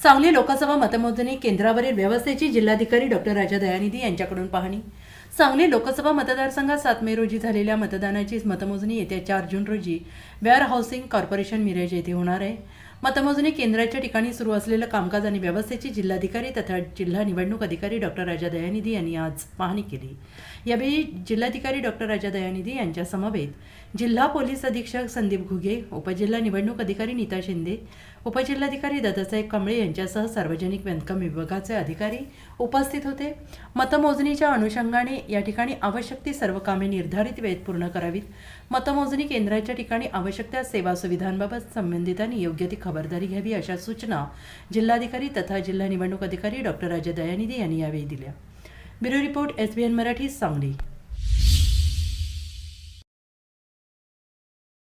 सांगली लोकसभा मतमोजणी केंद्रावरील व्यवस्थेची जिल्हाधिकारी डॉक्टर राजा दयानिधी यांच्याकडून पाहणी. सांगली लोकसभा मतदारसंघात सात मे रोजी झालेल्या मतदानाची मतमोजणी येत्या चार जून रोजी वेअर हाऊसिंग कॉर्पोरेशन मिरज येथे होणार आहे. मतमोजणी केंद्राच्या ठिकाणी सुरू असलेलं कामकाज आणि व्यवस्थेची जिल्हाधिकारी तथा जिल्हा निवडणूक अधिकारी डॉक्टर राजा दयानिधी यांनी आज पाहणी केली. यावेळी जिल्हाधिकारी डॉक्टर राजा दयानिधी यांच्या समवेत जिल्हा पोलीस अधीक्षक संदीप घुगे उपजिल्हा निवडणूक अधिकारी नीता शिंदे उपजिल्हाधिकारी दादासाहेब कांबळे यांच्यासह सार्वजनिक बांधकाम विभागाचे अधिकारी उपस्थित होते. मतमोजणीच्या अनुषंगाने या ठिकाणी आवश्यक ती सर्व कामे निर्धारित वेळेत पूर्ण करावीत. मतमोजणी केंद्राच्या ठिकाणी आवश्यक त्या सेवा सुविधांबाबत संबंधितांनी योग्य ती खबरदारी घ्यावी अशा सूचना जिल्हाधिकारी तथा जिल्हा निवडणूक अधिकारी डॉक्टर राजा दयानिधी यांनी यावेळी दिल्या. Bureau report S B N Marathi Sangli.